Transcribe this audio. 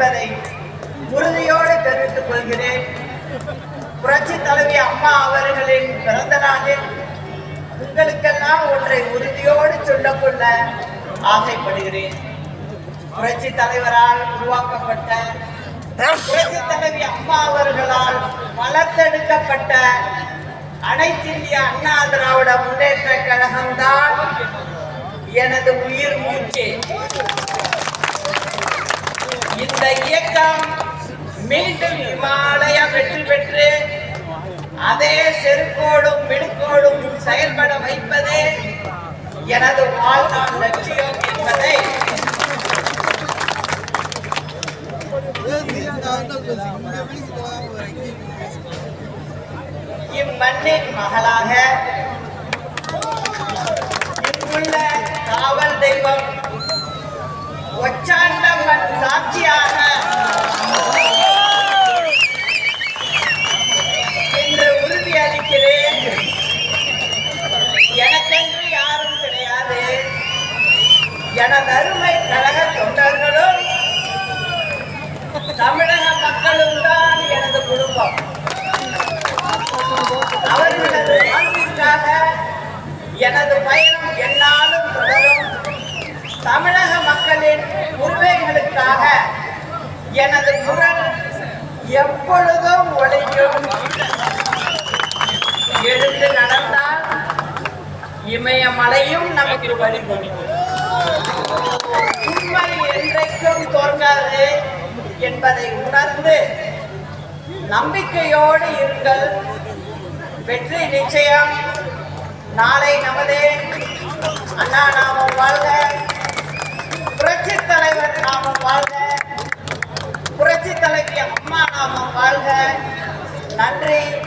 என்பதை உறுதியோடு தெரிவித்துக் கொள்கிறேன். புரட்சி தலைவி அம்மா அவர்களின் பிறந்த நாளில் உங்களுக்கெல்லாம் ஒன்றை உறுதியோடு சொல்லக்கொள்ள ஆசைப்படுகிறேன். புரட்சி தலைவரால் உருவாக்கப்பட்ட புரட்சி தலைவி அம்மா அவர்களால் வளர்த்தெடுக்கப்பட்ட அனைத்திந்திய அண்ணா திராவிட முன்னேற்ற கழகம்தான் எனது உயிர் மூச்சு. இந்த இயக்கம் மீண்டும் இமாலயா வெற்றி பெற்று அதே செருக்கோடும் மிடுக்கோடும் செயல்பட வைப்பதே எனது வாழ்நாள் லட்சியம் என்பதை இம்மண்ணின் மகளாக எனது அருமை கழக தொண்டர்களும் தமிழக மக்களும் தான் எனது குடும்பம். அவர்களது வாழ்விற்காக எனது பயணம் என்னாலும் தொடரும். தமிழக மக்களின் உரிமைகளுக்காக எனது குரல் எப்பொழுதும் ஒழிக்கும் எழுந்து நடந்தால் இமயமலையும் நமக்கு வழிபடுவோம் உண்மை என்றைக்கும் தோற்காது என்பதை உணர்ந்து நம்பிக்கையோடு இருங்கள். வெற்றி நிச்சயம். நாளை நமதே. அண்ணா நாமம் வாழ்க. புரட்சி தலைவர் நாமம் வாழ்க. புரட்சி தலைவி அம்மா நாமம் வாழ்க. நன்றி.